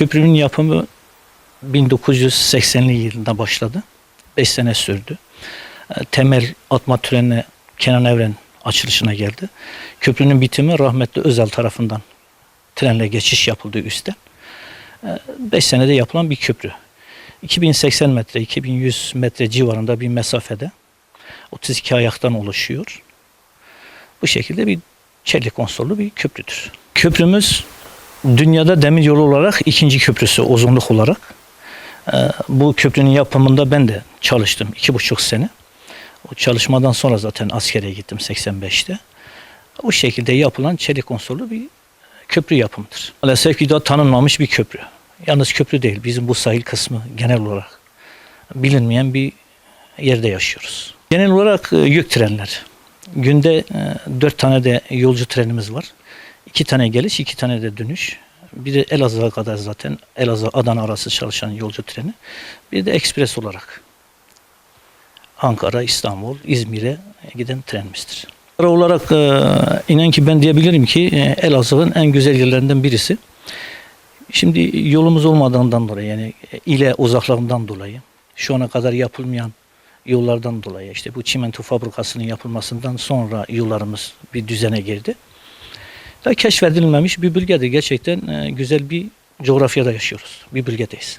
Köprünün yapımı 1980'li yılında başladı. 5 sene sürdü. E, Temel atma törenine Kenan Evren açılışına geldi. Köprünün bitimi rahmetli Özel tarafından trenle geçiş yapıldı üstten. 5 senede yapılan bir köprü. 2080 metre, 2100 metre civarında bir mesafede 32 ayaktan oluşuyor. Bu şekilde bir çelik konsollu bir köprüdür. Köprümüz dünyada demir yolu olarak ikinci köprüsü uzunluk olarak. Ee, Bu köprünün yapımında ben de çalıştım iki buçuk sene. O çalışmadan sonra zaten askere gittim 85'te. O şekilde yapılan çelik konsollu bir köprü yapımıdır. Maalesef ki daha tanınmamış bir köprü. Yalnız köprü değil, bizim bu sahil kısmı genel olarak bilinmeyen bir yerde yaşıyoruz. Genel olarak e, yük trenler. Günde e, dört tane de yolcu trenimiz var. İki tane geliş, iki tane de dönüş. Bir de Elazığ'a kadar zaten Elazığ-Adana arası çalışan yolcu treni. Bir de ekspres olarak Ankara, İstanbul, İzmir'e giden trenimizdir. Olarak e, inan ki ben diyebilirim ki e, Elazığ'ın en güzel yerlerinden birisi. Şimdi yolumuz olmadığından dolayı yani ile uzaklığından dolayı şu ana kadar yapılmayan yollardan dolayı işte bu çimento fabrikasının yapılmasından sonra yollarımız bir düzene girdi. Da keşfedilmemiş bir bölgede gerçekten e, güzel bir coğrafyada yaşıyoruz. Bir bölgedeyiz.